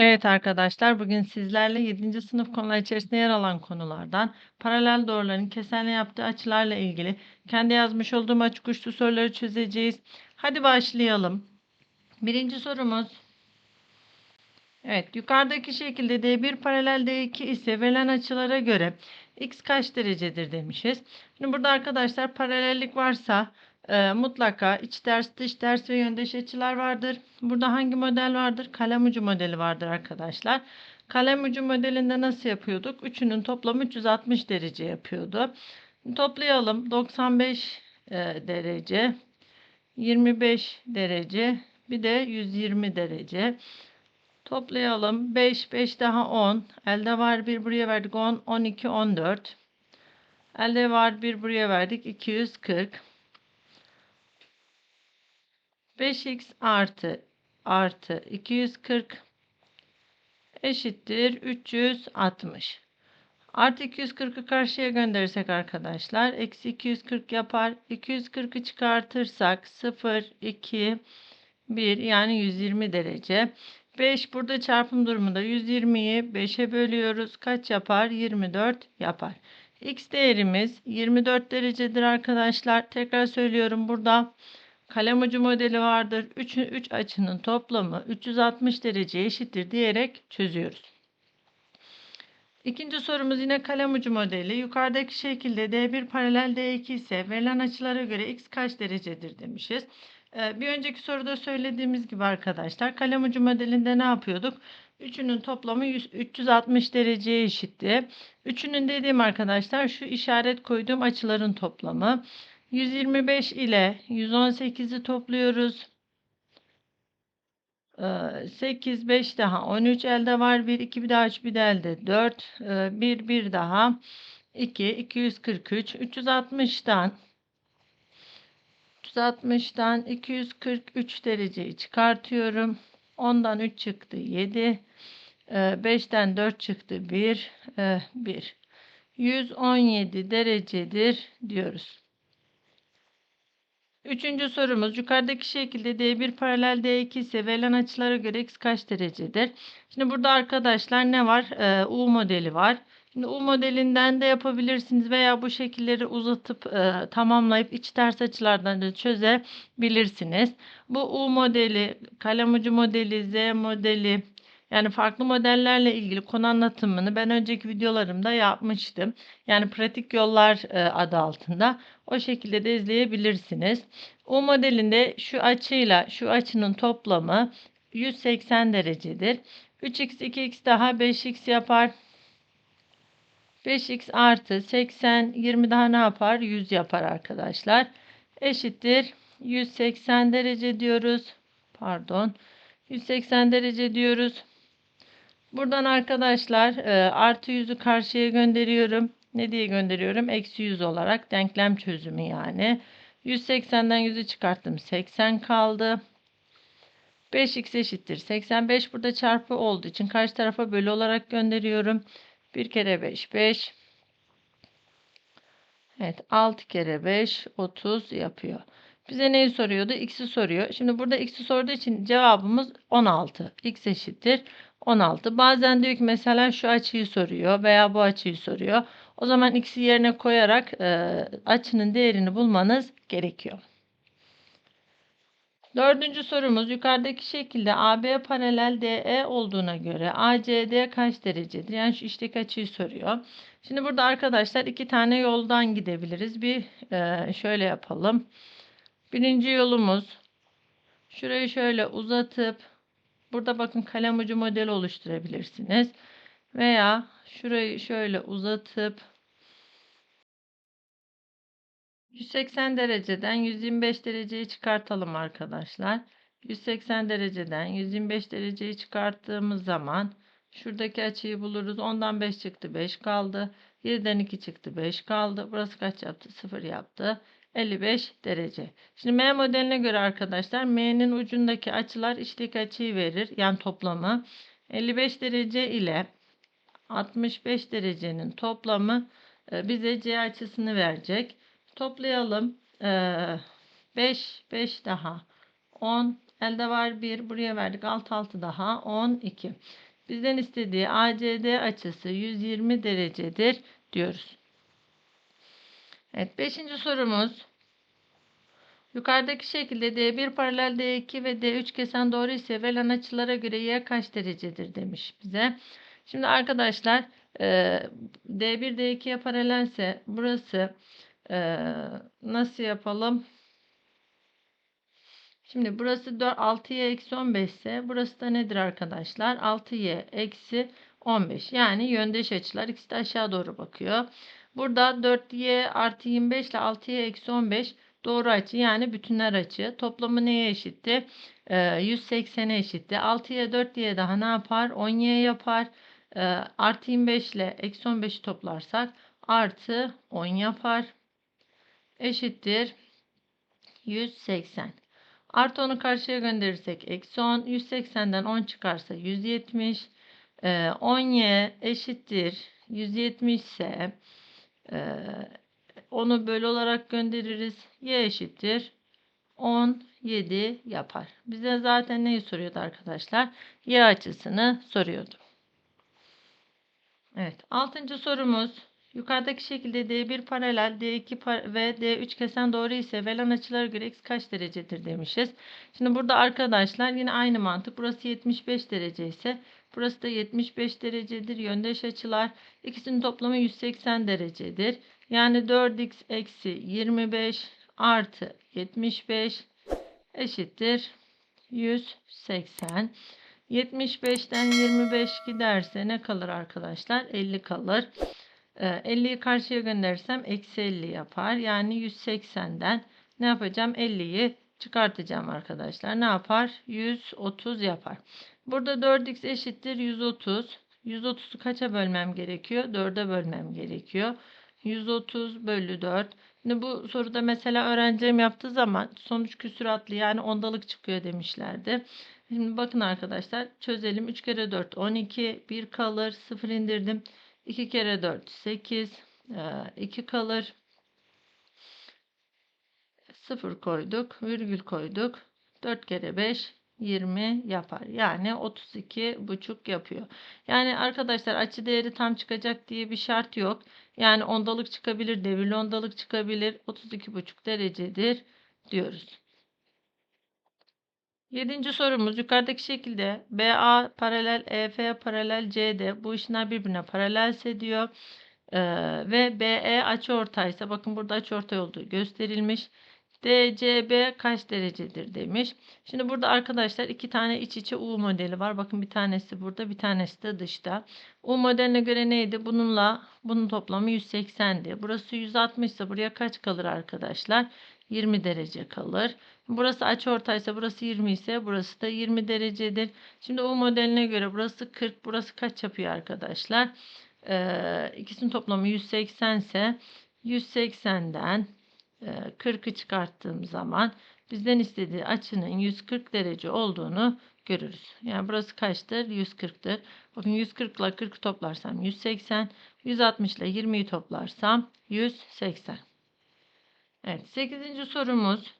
Evet arkadaşlar, bugün sizlerle 7. sınıf konular içerisinde yer alan konulardan paralel doğruların kesenle yaptığı açılarla ilgili kendi yazmış olduğum açık uçlu soruları çözeceğiz. Hadi başlayalım. Birinci sorumuz. Evet, yukarıdaki şekilde D1 paralel D2 ise verilen açılara göre x kaç derecedir demişiz. Şimdi burada arkadaşlar paralellik varsa e, mutlaka iç ters, dış ters ve yöndeş açılar vardır. Burada hangi model vardır? Kalem ucu modeli vardır arkadaşlar. Kalem ucu modelinde nasıl yapıyorduk? Üçünün toplamı 360 derece yapıyordu. Toplayalım. 95 e, derece, 25 derece, bir de 120 derece. Toplayalım. 5, 5 daha 10. Elde var 1 buraya verdik 10, 12, 14. Elde var 1 buraya verdik 240. 5x artı artı 240 eşittir 360. Artı 240'ı karşıya gönderirsek arkadaşlar eksi 240 yapar. 240'ı çıkartırsak 0, 2, 1 yani 120 derece. 5 burada çarpım durumunda 120'yi 5'e bölüyoruz. Kaç yapar? 24 yapar. X değerimiz 24 derecedir arkadaşlar. Tekrar söylüyorum burada kalem ucu modeli vardır. 3, 3 açının toplamı 360 dereceye eşittir diyerek çözüyoruz. İkinci sorumuz yine kalem ucu modeli. Yukarıdaki şekilde D1 paralel D2 ise verilen açılara göre x kaç derecedir demişiz. Ee, bir önceki soruda söylediğimiz gibi arkadaşlar kalem ucu modelinde ne yapıyorduk? Üçünün toplamı 100, 360 dereceye eşitti. Üçünün dediğim arkadaşlar şu işaret koyduğum açıların toplamı. 125 ile 118'i topluyoruz. 8, 5 daha 13 elde var. 1, 2 bir daha 3 bir de elde 4. 1, 1 daha 2, 243. 360'dan 360'dan 243 dereceyi çıkartıyorum. 10'dan 3 çıktı 7. 5'ten 4 çıktı 1. 1. 117 derecedir diyoruz. Üçüncü sorumuz yukarıdaki şekilde D1 paralel D2 ise verilen açılara göre x kaç derecedir? Şimdi burada arkadaşlar ne var? Ee, U modeli var. Şimdi U modelinden de yapabilirsiniz veya bu şekilleri uzatıp e, tamamlayıp iç ters açılardan da çözebilirsiniz. Bu U modeli, kalem ucu modeli, Z modeli, yani farklı modellerle ilgili konu anlatımını ben önceki videolarımda yapmıştım. Yani pratik yollar e, adı altında. O şekilde de izleyebilirsiniz. U modelinde şu açıyla şu açının toplamı 180 derecedir. 3x 2x daha 5x yapar. 5x artı 80 20 daha ne yapar? 100 yapar arkadaşlar. Eşittir 180 derece diyoruz. Pardon. 180 derece diyoruz. Buradan arkadaşlar e, artı yüzü karşıya gönderiyorum. Ne diye gönderiyorum? Eksi 100 olarak denklem çözümü yani. 180'den 100'ü çıkarttım. 80 kaldı. 5x eşittir. 85 burada çarpı olduğu için karşı tarafa bölü olarak gönderiyorum. 1 kere 5 5. Evet 6 kere 5 30 yapıyor. Bize neyi soruyordu? X'i soruyor. Şimdi burada X'i sorduğu için cevabımız 16. X eşittir 16. Bazen diyor ki mesela şu açıyı soruyor veya bu açıyı soruyor. O zaman X'i yerine koyarak e, açının değerini bulmanız gerekiyor. Dördüncü sorumuz yukarıdaki şekilde AB paralel DE olduğuna göre ACD kaç derecedir? Yani şu işteki açıyı soruyor. Şimdi burada arkadaşlar iki tane yoldan gidebiliriz. Bir e, şöyle yapalım. Birinci yolumuz şurayı şöyle uzatıp burada bakın kalem ucu model oluşturabilirsiniz. Veya şurayı şöyle uzatıp 180 dereceden 125 dereceyi çıkartalım arkadaşlar. 180 dereceden 125 dereceyi çıkarttığımız zaman şuradaki açıyı buluruz. Ondan 5 çıktı 5 kaldı. 7'den 2 çıktı 5 kaldı. Burası kaç yaptı? 0 yaptı. 55 derece. Şimdi M modeline göre arkadaşlar M'nin ucundaki açılar içteki açıyı verir. Yani toplamı 55 derece ile 65 derecenin toplamı e, bize C açısını verecek. Toplayalım. 5 ee, 5 daha 10 elde var 1 buraya verdik 6 6 daha 12. Bizden istediği ACD açısı 120 derecedir diyoruz. Evet 5. sorumuz. Yukarıdaki şekilde D1 paralel D2 ve D3 kesen doğru ise verilen açılara göre Y kaç derecedir demiş bize. Şimdi arkadaşlar e, D1 D2'ye paralelse burası e, nasıl yapalım? Şimdi burası 4, 6y eksi 15 ise burası da nedir arkadaşlar? 6y eksi 15. Yani yöndeş açılar ikisi de aşağı doğru bakıyor. Burada 4y artı 25 ile 6y eksi 15 doğru açı yani bütünler açı. Toplamı neye eşitti? Ee, 180'e eşitti. 6y 4y daha ne yapar? 10y yapar. Ee, artı 25 ile eksi 15'i toplarsak artı 10 yapar. Eşittir 180. Artı 10'u karşıya gönderirsek eksi 10. 180'den 10 çıkarsa 170. Ee, 10y eşittir 170 ise e, onu böl olarak göndeririz. Y eşittir 17 yapar. Bize zaten neyi soruyordu arkadaşlar? Y açısını soruyordu. Evet. Altıncı sorumuz. Yukarıdaki şekilde D1 paralel, D2 par ve D3 kesen doğru ise verilen açılara göre x kaç derecedir demişiz. Şimdi burada arkadaşlar yine aynı mantık. Burası 75 derece ise burası da 75 derecedir. Yöndeş açılar. İkisinin toplamı 180 derecedir. Yani 4x eksi 25 artı 75 eşittir 180. 75'ten 25 giderse ne kalır arkadaşlar? 50 kalır. 50'yi ee, karşıya gönderirsem eksi 50 yapar. Yani 180'den ne yapacağım? 50'yi çıkartacağım arkadaşlar. Ne yapar? 130 yapar. Burada 4x eşittir 130. 130'u kaça bölmem gerekiyor? 4'e bölmem gerekiyor. 130 bölü 4. Şimdi bu soruda mesela öğrencilerim yaptığı zaman sonuç küsuratlı yani ondalık çıkıyor demişlerdi. Şimdi bakın arkadaşlar çözelim. 3 kere 4 12 1 kalır 0 indirdim. 2 kere 4 8 2 kalır 0 koyduk virgül koyduk 4 kere 5 20 yapar. Yani 32 buçuk yapıyor. Yani arkadaşlar açı değeri tam çıkacak diye bir şart yok. Yani ondalık çıkabilir, devirli ondalık çıkabilir. 32 buçuk derecedir diyoruz. Yedinci sorumuz yukarıdaki şekilde BA paralel EF paralel CD bu işler birbirine paralelse diyor. Ee, ve BE açıortaysa bakın burada açıortay olduğu gösterilmiş. DCB kaç derecedir demiş. Şimdi burada arkadaşlar iki tane iç içe U modeli var. Bakın bir tanesi burada bir tanesi de dışta. U modeline göre neydi? Bununla bunun toplamı 180'di. Burası 160 ise buraya kaç kalır arkadaşlar? 20 derece kalır. Burası açıortaysa burası 20 ise burası da 20 derecedir. Şimdi U modeline göre burası 40 burası kaç yapıyor arkadaşlar? Ee, ikisinin toplamı 180 ise 180'den 40'ı çıkarttığım zaman bizden istediği açının 140 derece olduğunu görürüz. Yani burası kaçtır? 140'tır. Bakın 140 ile 40'ı toplarsam 180, 160 ile 20'yi toplarsam 180. Evet 8. sorumuz.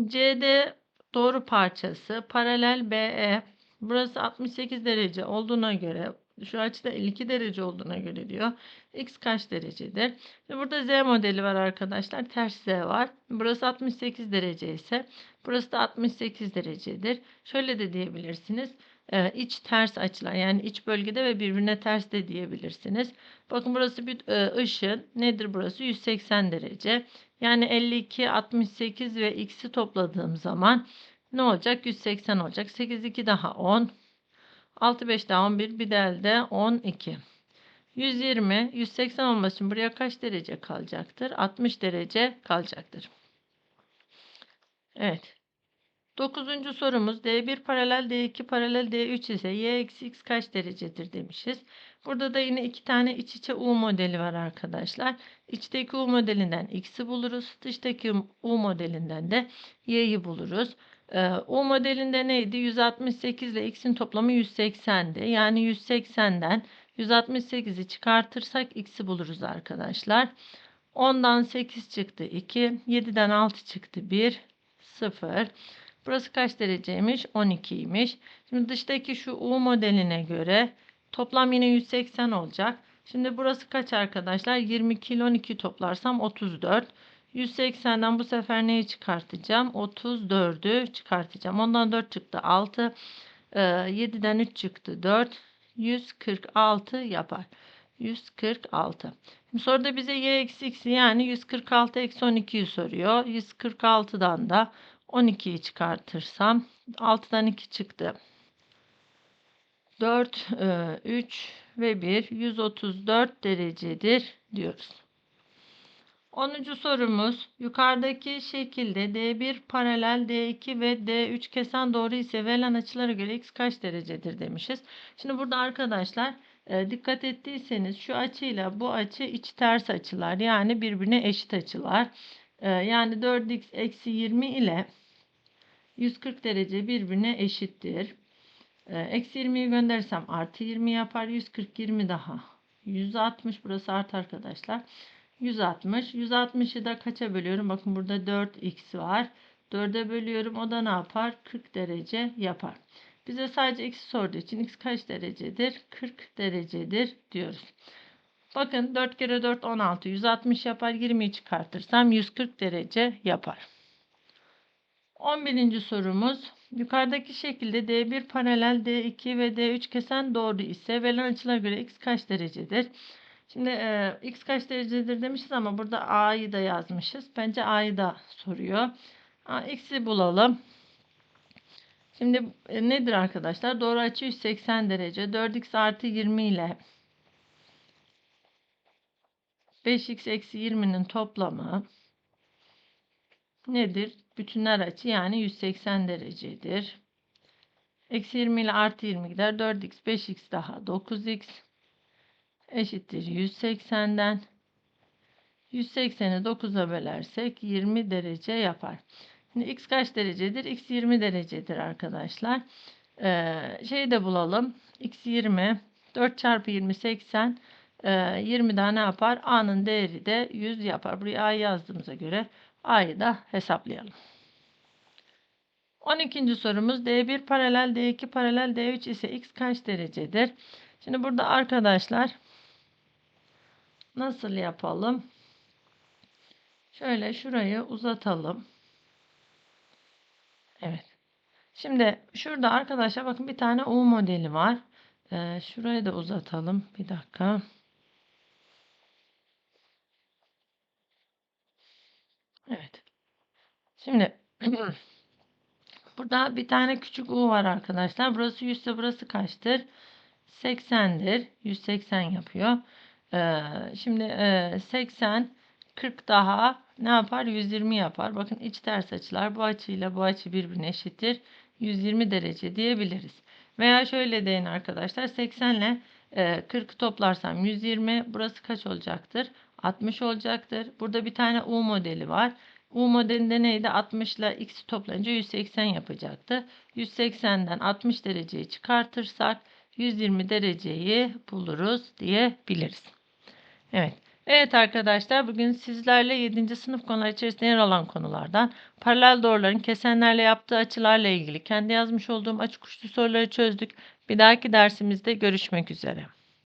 CD doğru parçası paralel BE. Burası 68 derece olduğuna göre şu açıda 52 derece olduğuna göre diyor. X kaç derecedir? Şimdi burada Z modeli var arkadaşlar. Ters Z var. Burası 68 derece ise burası da 68 derecedir. Şöyle de diyebilirsiniz. Ee, iç ters açılar yani iç bölgede ve birbirine ters de diyebilirsiniz. Bakın burası bir e, ışın. Nedir burası? 180 derece. Yani 52, 68 ve x'i topladığım zaman ne olacak? 180 olacak. 8, 2 daha 10. 6 5 daha 11 bir de elde 12. 120 180 olması için buraya kaç derece kalacaktır? 60 derece kalacaktır. Evet. Dokuzuncu sorumuz D1 paralel D2 paralel D3 ise Y eksi X kaç derecedir demişiz. Burada da yine iki tane iç içe U modeli var arkadaşlar. İçteki U modelinden X'i buluruz. Dıştaki U modelinden de Y'yi buluruz. Ee, U modelinde neydi? 168 ile X'in toplamı 180'di. Yani 180'den 168'i çıkartırsak X'i buluruz arkadaşlar. 10'dan 8 çıktı 2. 7'den 6 çıktı 1. 0. Burası kaç dereceymiş? 12'ymiş. Şimdi dıştaki şu U modeline göre toplam yine 180 olacak. Şimdi burası kaç arkadaşlar? 22 ile 12 toplarsam 34. 180'den bu sefer neyi çıkartacağım? 34'ü çıkartacağım. Ondan 4 çıktı 6. Ee, 7'den 3 çıktı 4. 146 yapar. 146. Şimdi soruda bize y eksi x'i yani 146 eksi 12'yi soruyor. 146'dan da 12'yi çıkartırsam 6'dan 2 çıktı. 4, 3 ve 1 134 derecedir diyoruz. 10. sorumuz yukarıdaki şekilde D1 paralel D2 ve D3 kesen doğru ise verilen açılara göre x kaç derecedir demişiz. Şimdi burada arkadaşlar e, dikkat ettiyseniz şu açıyla bu açı iç ters açılar yani birbirine eşit açılar. E, yani 4x eksi 20 ile 140 derece birbirine eşittir. E, eksi 20'yi gönderirsem artı 20 yapar. 140 20 daha. 160 burası artı arkadaşlar. 160. 160'ı da kaça bölüyorum? Bakın burada 4x var. 4'e bölüyorum. O da ne yapar? 40 derece yapar. Bize sadece x sorduğu için x kaç derecedir? 40 derecedir diyoruz. Bakın 4 kere 4 16. 160 yapar. 20'yi çıkartırsam 140 derece yapar. 11. sorumuz. Yukarıdaki şekilde D1 paralel D2 ve D3 kesen doğru ise verilen açılara göre x kaç derecedir? Şimdi e, x kaç derecedir demişiz ama burada a'yı da yazmışız. Bence a'yı da soruyor. A, x'i bulalım. Şimdi e, nedir arkadaşlar? Doğru açı 180 derece. 4x artı 20 ile 5x eksi 20'nin toplamı nedir? Bütünler açı yani 180 derecedir. Eksi 20 ile artı 20 gider. 4x 5x daha 9x eşittir 180'den. 180'i 9'a bölersek 20 derece yapar. Şimdi x kaç derecedir? x 20 derecedir arkadaşlar. Ee, şeyi de bulalım. x 20. 4 çarpı 20 80. Ee, 20'den ne yapar? a'nın değeri de 100 yapar. Buraya a yazdığımıza göre a'yı da hesaplayalım. 12. sorumuz D1 paralel D2 paralel D3 ise x kaç derecedir? Şimdi burada arkadaşlar nasıl yapalım? Şöyle şurayı uzatalım. Evet. Şimdi şurada arkadaşlar bakın bir tane U modeli var. Ee, şurayı da uzatalım. Bir dakika. Evet. Şimdi burada bir tane küçük U var arkadaşlar. Burası 100 ise burası kaçtır? 80'dir. 180 yapıyor. Ee, şimdi e, 80 40 daha ne yapar? 120 yapar. Bakın iç ters açılar bu açıyla bu açı birbirine eşittir. 120 derece diyebiliriz. Veya şöyle deyin arkadaşlar. 80 ile 40 toplarsam 120. Burası kaç olacaktır? 60 olacaktır. Burada bir tane U modeli var. U modelinde neydi? 60 ile x'i toplayınca 180 yapacaktı. 180'den 60 dereceyi çıkartırsak 120 dereceyi buluruz diyebiliriz. Evet. Evet arkadaşlar bugün sizlerle 7. sınıf konular içerisinde yer alan konulardan paralel doğruların kesenlerle yaptığı açılarla ilgili kendi yazmış olduğum açık uçlu soruları çözdük. Bir dahaki dersimizde görüşmek üzere.